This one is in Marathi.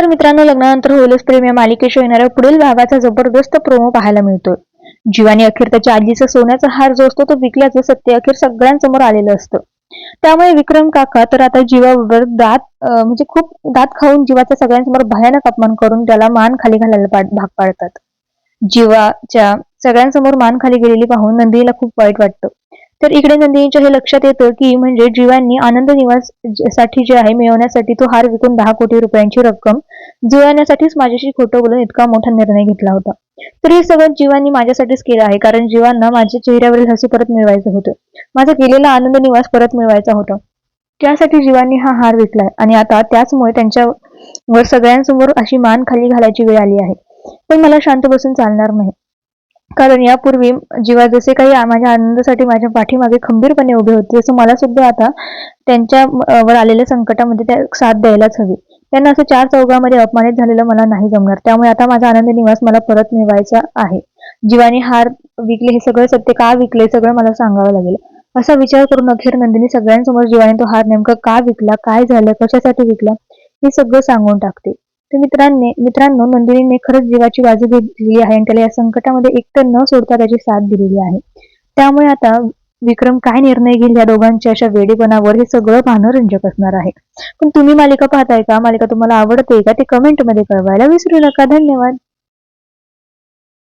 नमस्कार मित्रांनो लग्नानंतर होईलच प्रेम या मालिकेशी येणाऱ्या पुढील भागाचा जबरदस्त प्रोमो पाहायला मिळतोय. जीवानी अखेर त्याच्या आजीचा सोन्याचा हार जो असतो तो विकल्याचं सत्य अखेर सगळ्यांसमोर आलेलं असतं. त्यामुळे विक्रम काका तर आता जीवावर दात म्हणजे खूप दात खाऊन जीवाचा सगळ्यांसमोर भयानक अपमान करून त्याला मान खाली घालायला भाग पाडतात. जीवाच्या सगळ्यांसमोर मान खाली गेलेली पाहून नंदिनीला खूप वाईट वाटतं. तर इकडे नंदिनीच्या हे लक्षात येतं की म्हणजे जीवांनी आनंद निवाससाठी जे आहे मिळवण्यासाठी तो हार विकून दहा कोटी रुपयांची रक्कम जुळवण्यासाठीच माझ्याशी खोटं बोलून इतका मोठा निर्णय घेतला होता. तर हे सगळं जीवांनी माझ्यासाठीच केलं आहे कारण जीवांना माझ्या चेहऱ्यावरील हसू परत मिळवायचं होतं. माझा गेलेला आनंद निवास परत मिळवायचा होता. त्यासाठी जीवांनी हा हार विकलाय आणि आता त्याचमुळे त्यांच्यावर सगळ्यांसमोर अशी मान खाली घालायची वेळ आली आहे. पण मला शांत बसून चालणार नाही. कारण यापूर्वी जेव्हा जसे काही माझ्या आनंदासाठी माझ्या पाठीमागे खंबीरपणे उभे होते तसं मला सुद्धा आता त्यांच्या वर आलेल्या संकटामध्ये त्या साथ द्यायलाच हवी. त्यांना असं चार चौघामध्ये अपमानित झालेलं मला नाही जमणार. त्यामुळे आता माझा आनंद निवास मला परत मिळवायचा आहे. जीवाने हार विकले हे सगळं सत्य का विकले सगळं मला सांगावं लागेल. असा विचार करून अखेर नंदिनी सगळ्यांसमोर जीवाने तो हार नेमका का विकला काय झालं कशासाठी विकला हे सगळं सांगून टाकते. तर मित्रांनी मित्रांनो नंदिनीने खरंच जीवाची बाजू घेतली आहे आणि त्याला या संकटामध्ये एकटं न सोडता त्याची साथ दिलेली आहे. त्यामुळे आता विक्रम काय निर्णय घेईल या दोघांच्या अशा वेडेपणावर हे सगळं पाहणं रंजक असणार आहे. पण तुम्ही मालिका पाहताय का? मालिका तुम्हाला आवडते का? ते कमेंटमध्ये कळवायला विसरू नका. धन्यवाद.